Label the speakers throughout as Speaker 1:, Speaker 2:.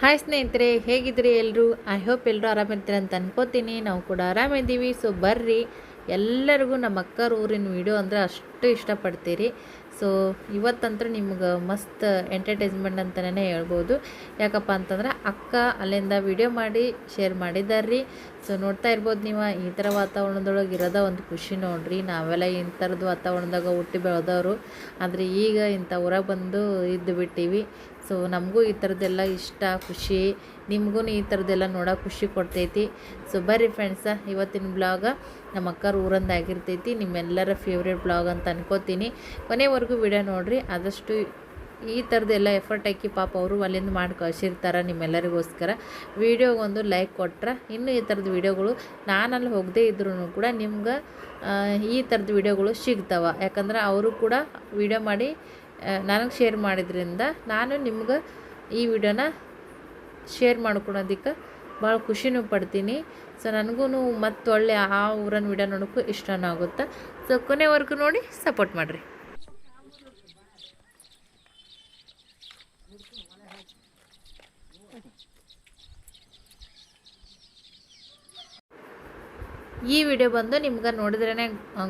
Speaker 1: Hi ಸ್ನೇಹಿತರೆ, ಹೇಗಿದ್ರಿ ಎಲ್ಲರೂ I hope ಎಲ್ಲರೂ ಆರಾಮಿರ್ತೀರಿ ಅಂತ ಅನ್ಕೋತೀನಿ. ನಾವು ಕೂಡ ಆರಾಮಿದ್ದೀವಿ. ಸೊ ಬರ್ರಿ. ಎಲ್ಲರಿಗೂ ನಮ್ಮ ಅಕ್ಕರ ಊರಿನ ವಿಡಿಯೋ ಅಂದರೆ ಅಷ್ಟು ಇಷ್ಟಪಡ್ತೀರಿ. ಸೊ ಇವತ್ತಂತೂ ನಿಮ್ಗೆ ಮಸ್ತ್ ಎಂಟರ್ಟೈನ್ಮೆಂಟ್ ಅಂತಲೇ ಹೇಳ್ಬೋದು. ಯಾಕಪ್ಪ ಅಂತಂದ್ರೆ ಅಕ್ಕ ಅಲ್ಲಿಂದ ವಿಡಿಯೋ ಮಾಡಿ ಶೇರ್ ಮಾಡಿದ್ದಾರೆ ಸೊ ನೋಡ್ತಾ ಇರ್ಬೋದು ನೀವು, ಈ ಥರ ವಾತಾವರಣದೊಳಗೆ ಇರೋದ ಒಂದು ಖುಷಿ ನೋಡ್ರಿ. ನಾವೆಲ್ಲ ಈ ಥರದ ವಾತಾವರಣದಾಗ ಹುಟ್ಟಿ ಬೆಳೆದವರು. ಆದರೆ ಈಗ ಇಂಥ ಊರಾಗ ಬಂದು ಇದ್ದು ಬಿಟ್ಟಿವಿ. ಸೊ ನಮಗೂ ಈ ಥರದ್ದೆಲ್ಲ ಇಷ್ಟ, ಖುಷಿ. ನಿಮಗೂ ಈ ಥರದ್ದೆಲ್ಲ ನೋಡೋಕೆ ಖುಷಿ ಕೊಡ್ತೈತಿ. ಸೊ ಬರ್ರಿ ಫ್ರೆಂಡ್ಸ ಇವತ್ತಿನ ಬ್ಲಾಗ ನಮ್ಮ ಅಕ್ಕರ ಊರಂದು ಆಗಿರ್ತೈತಿ. ನಿಮ್ಮೆಲ್ಲರ ಫೇವ್ರೇಟ್ ಬ್ಲಾಗ್ ಅಂತ ಅನ್ಕೋತೀನಿ. ಕೊನೆವರೆಗೂ ವಿಡಿಯೋ ನೋಡಿರಿ. ಆದಷ್ಟು ಈ ಥರದ್ದೆಲ್ಲ ಎಫರ್ಟ್ ಹಾಕಿ ಪಾಪ ಅವರು ಅಲ್ಲಿಂದ ಮಾಡಿ ಕಳ್ಸಿರ್ತಾರೆ ನಿಮ್ಮೆಲ್ಲರಿಗೋಸ್ಕರ. ವೀಡಿಯೋಗೊಂದು ಲೈಕ್ ಕೊಟ್ರೆ ಇನ್ನೂ ಈ ಥರದ ವಿಡಿಯೋಗಳು ನಾನಲ್ಲಿ ಹೋಗದೇ ಇದ್ರೂ ಕೂಡ ನಿಮ್ಗೆ ಈ ಥರದ ವಿಡಿಯೋಗಳು ಸಿಗ್ತಾವೆ. ಯಾಕಂದ್ರೆ ಅವರು ಕೂಡ ವಿಡಿಯೋ ಮಾಡಿ ನನಗೆ ಶೇರ್ ಮಾಡಿದ್ರಿಂದ ನಾನು ನಿಮ್ಗೆ ಈ ವಿಡಿಯೋನ ಶೇರ್ ಮಾಡ್ಕೊಳೋದಕ್ಕೆ ಭಾಳ ಖುಷಿನೂ ಪಡ್ತೀನಿ. ಸೊ ನನಗೂ ಮತ್ತು ಒಳ್ಳೆ ಆ ಊರನ್ನ ವಿಡಿಯೋ ನೋಡೋಕ್ಕೂ ಇಷ್ಟನೂ ಆಗುತ್ತೆ ಸೊ ಕೊನೆವರೆಗೂ ನೋಡಿ ಸಪೋರ್ಟ್ ಮಾಡಿರಿ. ಈ ವಿಡಿಯೋ ಬಂದು ನಿಮ್ಗೆ ನೋಡಿದ್ರೇ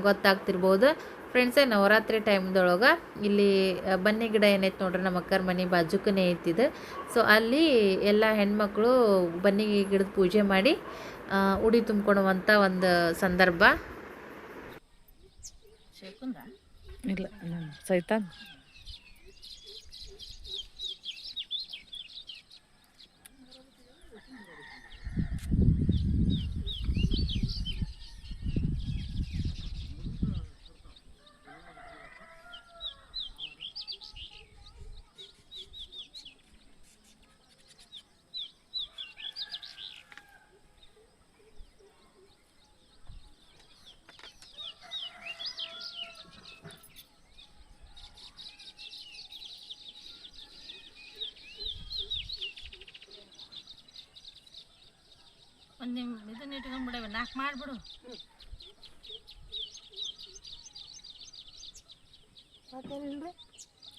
Speaker 1: ಗೊತ್ತಾಗ್ತಿರ್ಬೋದು. ಫ್ರೆಂಡ್ಸೇ ನವರಾತ್ರಿ ಟೈಮ್ದೊಳಗೆ ಇಲ್ಲಿ ಬನ್ನಿ ಗಿಡ ಏನೈತೆ ನೋಡ್ರಿ, ನಮ್ಮ ಅಕ್ಕರ ಮನೆ ಬಾಜುಕನೇ ಐತಿದೆ. ಸೊ ಅಲ್ಲಿ ಎಲ್ಲ ಹೆಣ್ಮಕ್ಳು ಬನ್ನಿ ಗಿಡದ ಪೂಜೆ ಮಾಡಿ ಉಡಿ ತುಂಬ್ಕೊಳುವಂಥ ಒಂದು ಸಂದರ್ಭ.
Speaker 2: ಇಲ್ಲ, ಸೈತಾನ್.
Speaker 3: ಒಂದು ನಿಮ್ ಇದನ್ನ ಇಟ್ಕೊಂಡ್ಬಿಡವೆ ನಾಲ್ಕು ಮಾಡಿಬಿಡು.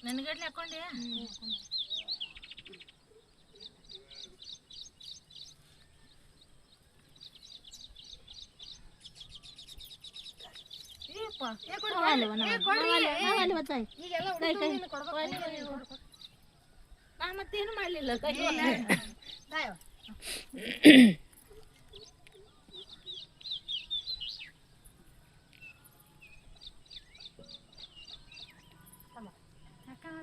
Speaker 3: ನನಗಡ್ಲಿ ಹಾಕೊಂಡೆ ನಾ ಮತ್ತೇನು ಮಾಡಲಿಲ್ಲ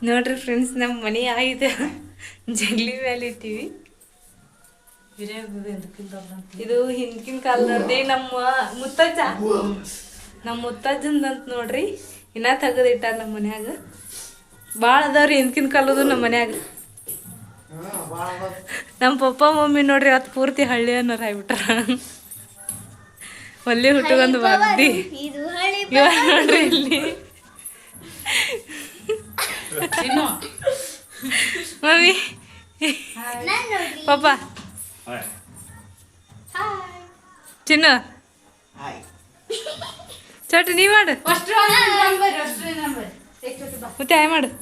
Speaker 2: ನೋಡ್ರಿ ಫ್ರೆಂಡ್ಸ್ ನಮ್ಮ ಮನೆ ಆಗಿದೆ. ಜಗ್ಲಿ ಮೇಲೆ ಇಟ್ಟಿವಿ ಇದು ಹಿಂದಿನ ಕಾಲದವ್ರದ್ದೇ ನಮ್ಮ ಮುತ್ತಜ್ಜ. ನಮ್ಮ ಮುತ್ತಜ್ಜಂದಂತ ನೋಡ್ರಿ. ಇನ್ನ ತೆಗೆದಿಟ್ಟಾರ ನಮ್ಮ ಮನ್ಯಾಗ. ಭಾಳ ಅದಾವ್ರಿ ಹಿಂದ್ಕಿನ ಕಾಲದು ನಮ್ಮ ಮನ್ಯಾಗ. ನಮ್ಮ ಪಪ್ಪ ಮಮ್ಮಿ ನೋಡ್ರಿ ಅವತ್ತು ಪೂರ್ತಿ ಹಳ್ಳಿ ಅನ್ನೋರು ಆಗ್ಬಿಟ್ರ. ಒಲ್ಲಿ ಹುಟ್ಟುಗೊಂದು ಬಾಗ್ದಿ ಇವಾಗ ನೋಡ್ರಿ ಇಲ್ಲಿ. ಮಮ್ಮಿ. ಪಪ್ಪ. ಚಿನ್ನ. ಚಟ್ ನೀ ಮಾಡು. ಮತ್ತೆ ಆಯ್ ಮಾಡು.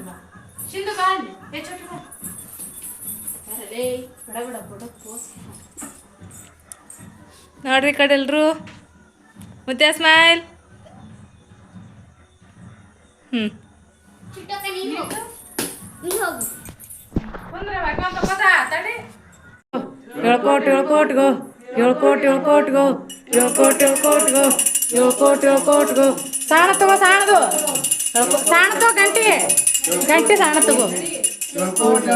Speaker 2: ಸಿಂಧು ಬಾ ಏ ಚೋಟು ನೋಡ್ರಿ ಕಡೆ ಎಲ್ರು ಮತ್ತೆ ಸ್ಮೈಲ್ ಹ್ಞೂ ಏಳ್ಕೋಟ್ ಗೋ. ಹೇಳ್ಕೋಟ್ ಏಳ್ಕೋಟ್ ಗೋ. ಹೇಳ್ಕೋಟ್ ಏಳ್ಕೋಟ್ ಗೋ. ಏಳ್ಕೋಟ್ ಏಳ್ಕೋಟ್ ಗೋ. ಸಾಣ ತಗೋ ಸಾಣದು ಸಾಣದು ಗಂಟೆ. ಗಟ್ಟಿ ಸಾಣ ತಗೋ
Speaker 4: ಎಳ್ಕೋಟ್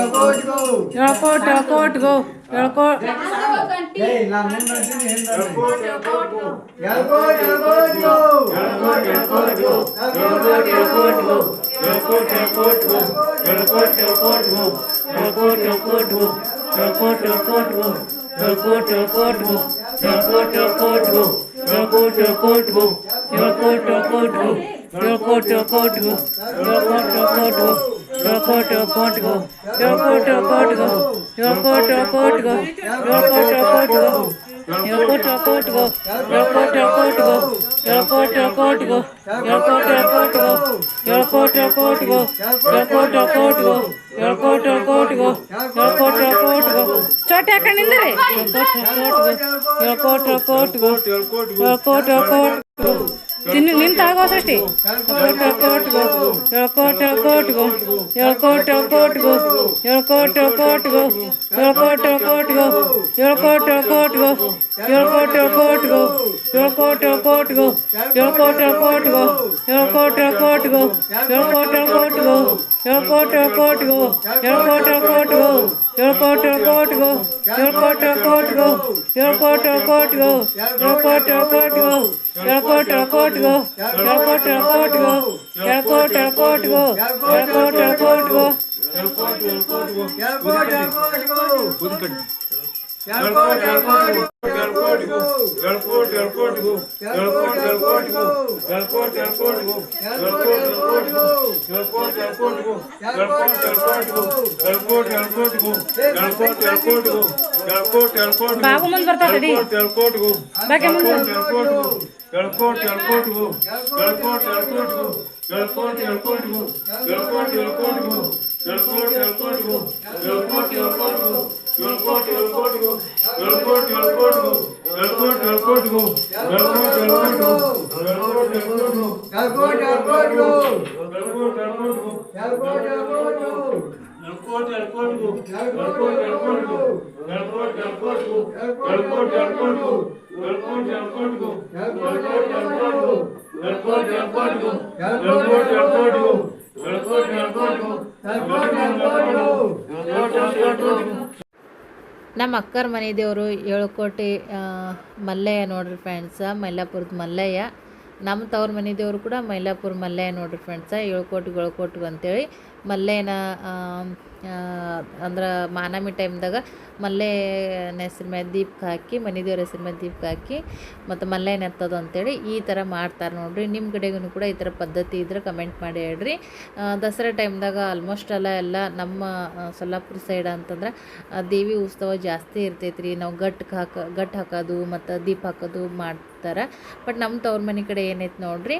Speaker 4: ಎಳ್ಕೋಟ್ ಗೋ ಎಳ್ಕೋಟ್ ಎಳ್ಕೋಟ್ ಎಳ್ಕೋಟ್ ಗೋ ಎಳ್ಕೋಟ್, ಎಳ್ಕೋಟ್ ಗೋ. ಎಳ್ಕೋಟ್, ಎಳ್ಕೋಟ್ ಗೋ. ಎಳ್ಕೋಟ್, ಎಳ್ಕೋಟ್ ಗೋ. ಎಳ್ಕೋಟ್, ಎಳ್ಕೋಟ್ ಗೋ. ಎಳ್ಕೋಟ್, ಎಳ್ಕೋಟ್ ಗೋ. ಎಳ್ಕೋಟ್, ಎಳ್ಕೋಟ್ ಗೋ. ಎಳ್ಕೋಟ್, ಎಳ್ಕೋಟ್ ಗೋ. ಎಳ್ಕೋಟ್, ಎಳ್ಕೋಟ್ ಗೋ. ಎಳ್ಕೋಟ್, ಎಳ್ಕೋಟ್ ಗೋ. ಎಳ್ಕೋಟ್, ಎಳ್ಕೋಟ್ ಗೋ. ಎಳ್ಕೋಟ್, ಎಳ್ಕೋಟ್ ಗೋ. ಎಳ್ಕೋಟ್, ಎಳ್ಕೋಟ್ ಗೋ. ಎಳ್ಕೋಟ್, ಎಳ್ಕೋಟ್ ಗೋ. ಎಳ್ಕೋಟ್, ಎಳ್ಕೋಟ್ ಗೋ. ಎಳ್ಕೋಟ್, ಎಳ್ಕೋಟ್ ಗೋ. ಎಳ್ಕೋಟ್, ಎಳ್ಕೋಟ್ ಗೋ. ಎಳ್ಕೋಟ್, ಎಳ್ಕೋಟ್ ಗೋ. ಚೋಟಿ ಹಾಕೊಂಡ್ ನಿಂದ್ರಿ. ಎಳ್ಕೋಟ್, ಎಳ್ಕೋಟ್ ಗೋ. ಎಳ್ಕೋಟ್, ಎಳ್ಕೋಟ್ ಗೋ. ಎಳ್ಕೋಟ್, ಎಳ್ಕೋಟ್ ಗೋ. ತಿನ್ನು ನಿಂತ ಆಗೋ ಸೃಷ್ಟಿ ಎಳ್ಕೋಟ್ ಎಳ್ಕೋಟ್ ಗೋ ಎಳ್ಕೋಟ್ ಎಳ್ಕೋಟ್ ಗೋ ಎಳ್ಕೋಟ್ ಎಳ್ಕೋಟ್ ಗೋ ಎಳ್ಕೋಟ್ ಎಳ್ಕೋಟ್ ಗೋ ಎಳ್ಕೋಟ್ ಎಳ್ಕೋಟ್ ಗೋ ಎಳ್ಕೋಟ್ ಎಳ್ಕೋಟ್ ಗೋ ಎಳ್ಕೋಟ್ ಎಳ್ಕೋಟ್ ಗೋ ಎಳ್ಕೋಟ್ ಎಳ್ಕೋಟ್ ಗೋ ಎಳ್ಕೋಟ್ ಎಳ್ಕೋಟ್ ಗೋ ಎಳ್ಕೋಟ್ ಎಳ್ಕೋಟ್ ಗೋ ಎಳ್ಕೋಟ್ ಎಳ್ಕೋಟ್ ಗೋ ಎಳ್ಕೋಟ್ ಎಳ್ಕೋಟ್ ಗೋ ಎಳ್ಕೋಟ್ ಎಳ್ಕೋಟ್ ಗೋ ಎಳ್ಕೋಟ್ ಎಳ್ಕೋಟ್ ಗೋ ಎಳ್ಕೋಟ್ ಎಳ್ಕೋಟ್ ಗೋ ಎಳ್ಕೋಟ್ ಎಳ್ಕೋಟ್ ಗೋ ಎಳ್ಕೋಟ್ ಎಳ್ಕೋಟ್ ಗೋ ಎಳ್ಕೋಟ್ ಎಳ್ಕೋಟ್ ಗೋ ಎಳ್ಕೋಟ್ ಎಳ್ಕೋಟ್ ಗೋ ಎಳ್ಕೋಟ್ ಎಳ್ಕೋಟ್ ಗೋ ಎಳ್ಕೋಟ್ ಎಳ್ಕೋಟ್ ಗೋ ಎಳ್ಕೋಟ್, ಎಳ್ಕೋಟ್ ಗೋ. ಎಳ್ಕೋಟ್, ಎಳ್ಕೋಟ್ ಗೋ. ಎಳ್ಕೋಟ್, ಎಳ್ಕೋಟ್ ಗೋ. ಎಳ್ಕೋಟ್ ಗೋ. ಎಳ್ಕೋಟ್, ಎಳ್ಕೋಟ್ ಗೋ. ಎಳ್ಕೋಟ್, ಎಳ್ಕೋಟ್ ಗೋ. ಎಳ್ಕೋಟ್, ಎಳ್ಕೋಟ್ ಗೋ. ಎಳ್ಕೋಟ್, ಎಳ್ಕೋಟ್ ಗೋ. ಎಳ್ಕೋಟ್, ಎಳ್ಕೋಟ್ ಗೋ. ಎಳ್ಕೋಟ್, ಎಳ್ಕೋಟ್ ಗೋ. ಎಳ್ಕೋಟ್, ಎಳ್ಕೋಟ್ ಗೋ. ಎಳ್ಕೋಟ್, ಎಳ್ಕೋಟ್ ಗೋ. ಎಳ್ಕೋಟ್, ಎಳ್ಕೋಟ್ ಗೋ.
Speaker 2: ಬಾಗು ಮುಂದ್ ಬರ್ತಾವ್ ತಡಿ.
Speaker 4: ಎಳ್ಕೋಟ್, ಎಳ್ಕೋಟ್ ಗೋ.
Speaker 2: ಬಾಕೆ ಮುಂದ್
Speaker 4: ಎಳ್ಕೋಟ್, ಎಳ್ಕೋಟ್ ಗೋ. ಎಳ್ಕೋಟ್, ಎಳ್ಕೋಟ್ ಗೋ. ಎಳ್ಕೋಟ್, ಎಳ್ಕೋಟ್ ಗೋ. ಎಳ್ಕೋಟ್, ಎಳ್ಕೋಟ್ ಗೋ. ಎಳ್ಕೋಟ್, ಎಳ್ಕೋಟ್ ಗೋ. ಎಳ್ಕೋಟ್, ಎಳ್ಕೋಟ್ ಗೋ. ಎಳ್ಕೋಟ್, ಎಳ್ಕೋಟ್ ಗೋ. ಎಳ್ಕೋಟ್, ಎಳ್ಕೋಟ್ ಗೋ. ಎಳ್ಕೋಟ್, ಎಳ್ಕೋಟ್ ಗೋ. ಎಳ್ಕೋಟ್, ಎಳ್ಕೋಟ್ ಗೋ. ಎಳ್ಕೋಟ್, ಎಳ್ಕೋಟ್ ಗೋ. ಎಳ್ಕೋಟ್, ಎಳ್ಕೋಟ್ ಗೋ. ಎಳ್ಕೋಟ್, ಎಳ್ಕೋಟ್ ಗೋ. ಎಳ್ಕೋಟ್. ಎಳ್ಕೋಟ್. ಎಳ್ಕೋಟ್. ಎಳ್ಕೋಟ್. ಎಳ್ಕೋಟ್. ಎಳ್ಕೋಟ್. ಎಳ್ಕೋಟ್. ಎಳ್ಕೋಟ್, ಎಳ್ಕೋಟ್, ಎಳ್ಕೋಟ್, ಎಳ್ಕೋಟ್.
Speaker 1: ನಮ್ಮ ಅಕ್ಕರ ಮನೆ ದೇವರು ಏಳು ಕೋಟಿ ಮಲ್ಲಯ್ಯ ನೋಡ್ರಿ ಫ್ರೆಂಡ್ಸ ಮೈಲಾಪುರದ ಮಲ್ಲಯ್ಯ ನಮ್ಮ ತವ್ರ ಮನೆ ದೇವರು ಕೂಡ ಮೈಲಾಪುರ ಮಲ್ಲಯ್ಯ ನೋಡ್ರಿ ಫ್ರೆಂಡ್ಸ ಏಳ್ಕೋಟೆ ಏಳ್ಕೋಟು ಅಂತೇಳಿ ಮಲ್ಲಯ್ಯನ ಅಂದ್ರೆ ಮಾನಮಿ ಟೈಮ್ದಾಗ ಮಲ್ಲೆ ಹೆಸ್ರ ಮೇಲೆ ದೀಪಕ್ಕೆ ಹಾಕಿ ಮನೆ ದೇವ್ರ ಹೆಸ್ರ ಮೇಲೆ ದೀಪಕ್ಕೆ ಹಾಕಿ ಮತ್ತು ಮಲ್ಲೆ ನೆತ್ತದು ಅಂತೇಳಿ ಈ ಥರ ಮಾಡ್ತಾರೆ ನೋಡಿರಿ. ನಿಮ್ಮ ಕಡೆಗೂ ಕೂಡ ಈ ಥರ ಪದ್ಧತಿ ಇದ್ರೆ ಕಮೆಂಟ್ ಮಾಡಿ ಹೇಳ್ರಿ. ದಸರಾ ಟೈಮ್ದಾಗ ಆಲ್ಮೋಸ್ಟ್ ಎಲ್ಲ ಎಲ್ಲ ನಮ್ಮ ಸೊಲ್ಲಾಪುರ ಸೈಡ್ ಅಂತಂದ್ರೆ ದೇವಿ ಉತ್ಸವ ಜಾಸ್ತಿ ಇರ್ತೈತೆ ನಾವು ಗಟ್ಟಿಗೆ ಹಾಕ ಗಟ್ಟು ಹಾಕೋದು ಮತ್ತು ದೀಪ ಹಾಕೋದು ಮಾಡ್ತಾರೆ. ಬಟ್ ನಮ್ಮ ತವ್ರ ಮನೆ ಕಡೆ ಏನೈತೆ ನೋಡಿರಿ,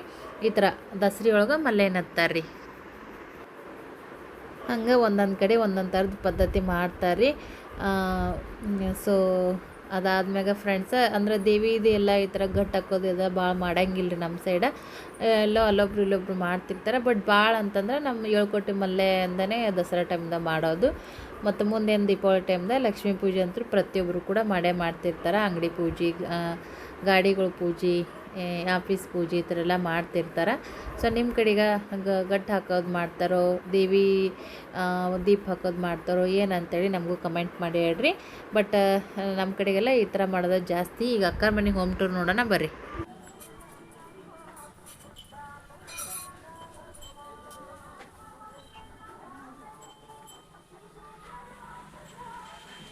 Speaker 1: ಈ ಥರ ದಸರಿ ಒಳಗೆ ಮಲ್ಲೆ ಹತ್ತಾರ ರೀ ಹಂಗೆ ಒಂದೊಂದು ಕಡೆ ಒಂದೊಂದು ಥರದ ಪದ್ಧತಿ ಮಾಡ್ತಾರೆ ರೀ ಸೊ, ಅದಾದ್ಮ್ಯಾಗ ಫ್ರೆಂಡ್ಸ ಅಂದ್ರೆ ದೇವಿದು ಎಲ್ಲ ಈ ಥರ ಗಟ್ಟು ಹಾಕೋದು ಇದು ಭಾಳ ಮಾಡಂಗಿಲ್ಲ ರೀ ನಮ್ಮ ಸೈಡ ಎಲ್ಲೋ ಅಲ್ಲೊಬ್ರು ಇಲ್ಲೊಬ್ರು ಮಾಡ್ತಿರ್ತಾರೆ ಬಟ್ ಭಾಳ ಅಂತಂದ್ರೆ ನಮ್ಮ ಏಳ್ಕೋಟೆ ಮಲ್ಲೆ ಅಂದನೇ ದಸರಾ ಟೈಮ್ದಾಗ ಮಾಡೋದು. ಮತ್ತು ಮುಂದೇನು ದೀಪಾವಳಿ ಟೈಮ್ದಾಗ ಲಕ್ಷ್ಮೀ ಪೂಜೆ ಅಂತೂ ಪ್ರತಿಯೊಬ್ಬರು ಕೂಡ ಮಾಡೇ ಮಾಡ್ತಿರ್ತಾರೆ. ಅಂಗಡಿ ಪೂಜೆ ಗಾಡಿಗಳ ಪೂಜೆ ಆಫೀಸ್ ಪೂಜೆ ಈ ಥರ ಎಲ್ಲ ಮಾಡ್ತಿರ್ತಾರೆ. ಸೊ ನಿಮ್ಮ ಕಡೆಗೆ ಗಟ್ಟು ಹಾಕೋದು ಮಾಡ್ತಾರೋ, ದೇವಿ ದೀಪ ಹಾಕೋದು ಮಾಡ್ತಾರೋ ಏನಂತೇಳಿ ನಮಗೂ ಕಮೆಂಟ್ ಮಾಡಿ ಹೇಳ್ರಿ. ಬಟ್ ನಮ್ಮ ಕಡೆಗೆಲ್ಲ ಈ ಥರ ಮಾಡೋದು ಜಾಸ್ತಿ. ಈಗ ಅಕ್ಕರ ಮನೆಗೆ ಹೋಮ್ ಟೂರ್ ನೋಡೋಣ ಬರ್ರಿ.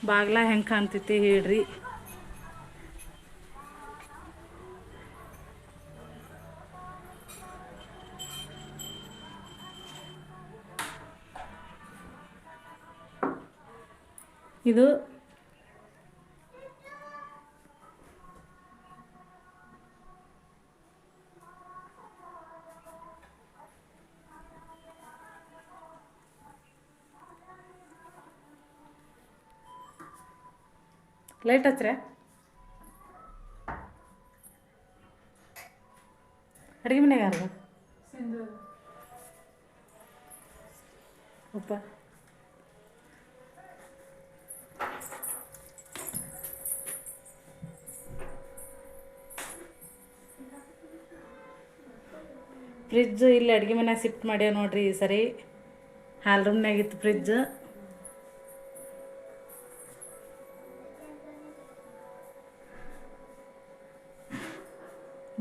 Speaker 2: ಬಾಗ್ಲ ಹೆಂಗೆ ಕಾಣ್ತೈತಿ ಹೇಳ್ರಿ. ಇದು ಲೈಟ್ ಹಚ್ರೆ ಅಡುಗೆ ಮನೆಗೆ ಯಾರು? ಉಪ್ಪ ಫ್ರಿಜ್ ಇಲ್ಲಿ ಅಡುಗೆ ಮನೆ ಶಿಫ್ಟ್ ಮಾಡ್ಯಾವ ನೋಡ್ರಿ ಈ ಸರಿ. ಹಾಲ್ ರೂಮ್ನಾಗಿತ್ತು ಫ್ರಿಜ್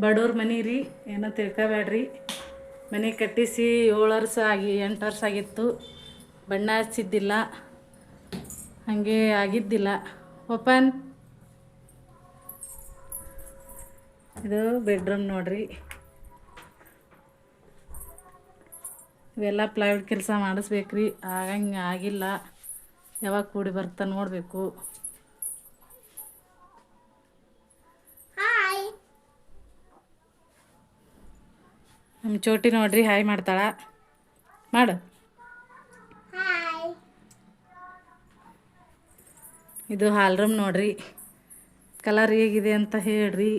Speaker 2: ಬಡವ್ರ ಮನೆ ರೀ, ಏನೋ ತಿಳ್ಕೊಬೇಡ್ರಿ ಮನೆ ಕಟ್ಟಿಸಿ ಏಳು ವರ್ಷ ಆಗಿ, ಎಂಟು ವರ್ಷ ಆಗಿತ್ತು. ಬಣ್ಣ ಹಚ್ಚಿದ್ದಿಲ್ಲ. ಹಾಗೆ ಆಗಿದ್ದಿಲ್ಲ. ಓಪನ್ ಇದು ಬೆಡ್ರೂಮ್ ನೋಡ್ರಿ. ಇವೆಲ್ಲ ಪ್ಲೈವುಡ್ ಕೆಲಸ ಮಾಡಿಸ್ಬೇಕ್ರಿ. ಆಗಂಗೆ ಆಗಿಲ್ಲ. ಯಾವಾಗ ಕೂಡಿ ಬರ್ತಾ ನೋಡಬೇಕು. ನಮ್ಮ ಚೋಟಿ ನೋಡ್ರಿ ಹಾಯ್ ಮಾಡ್ತಾಳ. ಮಾಡು. ಇದು ಹಾಲ್ ರೂಮ್ ನೋಡ್ರಿ. ಕಲರ್ ಹೇಗಿದೆ ಅಂತ ಹೇಳ್ರಿ.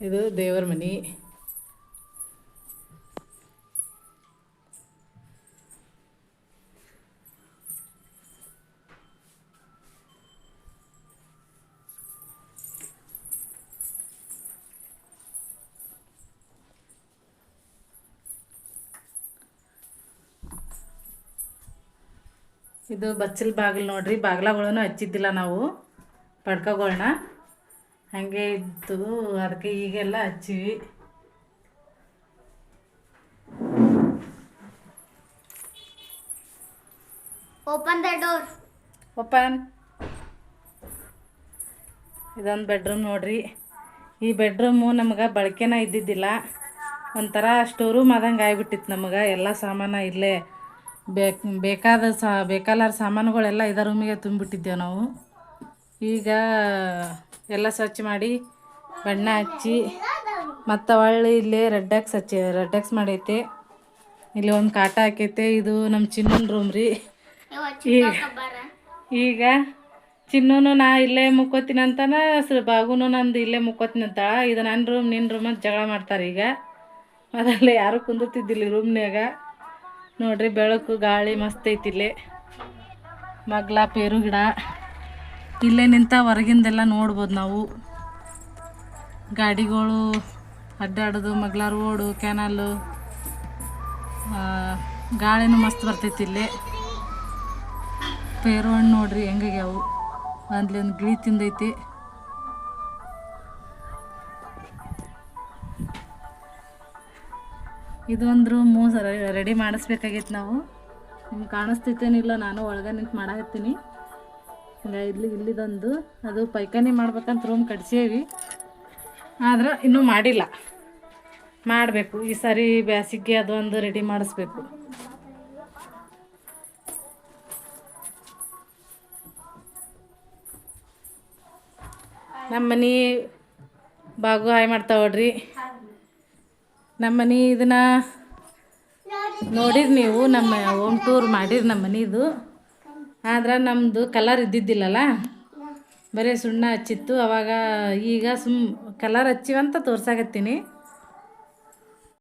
Speaker 2: ಇದು ದೇವರ ಮನೆ. ಇದು ಬಚ್ಚಲ್ ಬಾಗಿಲು ನೋಡ್ರಿ. ಬಾಗ್ಲಗಳನ್ನು ಹಚ್ಚಿದ್ದಿಲ್ಲ ನಾವು. ಪಡ್ಕಗಳನ್ನ. ಹಾಗೆ ಇತ್ತು ಅದಕ್ಕೆ ಈಗೆಲ್ಲ ಹಚ್ಚಿವಿ.
Speaker 5: ಓಪನ್ ದ ಡೋರ್
Speaker 2: ಓಪನ್ ಇದೊಂದು ಬೆಡ್ರೂಮ್ ನೋಡ್ರಿ. ಈ ಬೆಡ್ರೂಮು ನಮ್ಗೆ ಬಳಕೆನ ಇದ್ದಿದ್ದಿಲ್ಲ. ಒಂಥರ ಸ್ಟೋರ್ ರೂಮ್ ಆದಂಗೆ ಆಗ್ಬಿಟ್ಟಿತ್ತು ನಮಗೆ. ಎಲ್ಲ ಸಾಮಾನು ಇಲ್ಲೇ ಬೇಕಾದ ಸಾ ಬೇಕಾಲಾರ ಸಾಮಾನುಗಳೆಲ್ಲ ಇದೇ ರೂಮಿಗೆ ತುಂಬಿಟ್ಟಿದ್ದೇವೆ ನಾವು. ಈಗ ಎಲ್ಲ ಸ್ವಚ್ಛ ಮಾಡಿ ಬಣ್ಣ ಹಚ್ಚಿ ಮತ್ತು ಒಳ್ಳೆ ಇಲ್ಲೇ ರೆಡ್ ಎಕ್ಸ್ ಹಚ್ಚಿ, ರೆಡ್ ಎಕ್ಸ್ ಮಾಡೈತೆ. ಇಲ್ಲಿ ಒಂದು ಕಾಟ ಹಾಕೈತೆ, ಇದು ನಮ್ಮ ಚಿನ್ನನ ರೂಮ್ ರೀ. ಈಗ ಈಗ ನಾ ಇಲ್ಲೇ ಮುಕ್ಕೋತೀನಿ ಅಂತಾನ ಬಾಗುನು ನಂದು ಇಲ್ಲೇ ಮುಕ್ಕೋತೀನಿ ಅಂತ. ಇದು ನನ್ನ ರೂಮ್ ನಿನ್ನ ರೂಮ್ ಅಂತ ಜಗಳ ಮಾಡ್ತಾರೆ ಈಗ. ಅದರಲ್ಲಿ ಯಾರು ಕುಂದಿರ್ತಿದ್ದಿಲ್ಲ ರೂಮ್ನಾಗ ನೋಡ್ರಿ ಬೆಳಕು, ಗಾಳಿ ಮಸ್ತ್ ಐತಿ ಇಲ್ಲಿ. ಮಗ್ಲ, ಪೇರು ಗಿಡ. ಇಲ್ಲೇ ನಿಂತ ಹೊರಗಿಂದೆಲ್ಲ ನೋಡ್ಬೋದು ನಾವು. ಗಾಡಿಗಳು ಅಡ್ಡಾಡೋದು ಮಗ್ಲ ರೋಡು, ಕ್ಯಾನಲ್ಲು. ಗಾಳಿನೂ ಮಸ್ತ್ ಬರ್ತೈತಿ ಇಲ್ಲಿ. ಪೇರು ಹಣ್ಣು ನೋಡ್ರಿ ಹೆಂಗಾಗ್ಯಾವು. ಅಲ್ಲಿ ಒಂದು ಗಿಳಿ ತಿಂದೈತಿ. ಇದೊಂದು ಮೂಸ ರೆಡಿ ಮಾಡಿಸ್ಬೇಕಾಗಿತ್ತು ನಾವು. ನಿಮ್ಗೆ ಕಾಣಿಸ್ತೈತೇನಿಲ್ಲ ನಾನು ಒಳಗೆ ನಿಂತು ಮಾಡಾಕತ್ತೀನಿ. ಇಲ್ಲಿ ಇಲ್ಲಿದೊಂದು, ಅದು ಪೈಖಾನೆ ಮಾಡ್ಬೇಕಂತ ರೂಮ್ ಕಟ್ಸೇವಿ. ಆದ್ರೆ ಇನ್ನೂ ಮಾಡಿಲ್ಲ. ಮಾಡಬೇಕು, ಈ ಸಾರಿ ಬ್ಯಾಸಿಗೆ ಅದೊಂದು ರೆಡಿ ಮಾಡಿಸ್ಬೇಕು. ನಮ್ಮ ಮನೆ ಬಾಗು ಹಾಯ್ ಮಾಡ್ತಾವಡ್ರಿ ನಮ್ಮ ಮನೆ ಇದನ್ನ ನೋಡಿರಿ ನೀವು, ನಮ್ಮ ಹೋಮ್ ಟೂರ್ ಮಾಡಿರಿ ನಮ್ಮ ಮನೆದು ಆದ್ರೆ ನಮ್ಮದು ಕಲರ್ ಇದ್ದಿದ್ದಿಲ್ಲಲ್ಲ? ಬರೀ ಸುಣ್ಣ ಹಚ್ಚಿತ್ತು ಅವಾಗ ಈಗ ಸುಮ್ ಕಲರ್ ಹಚ್ಚಿವಂತ ತೋರ್ಸಾಕತ್ತೀನಿ.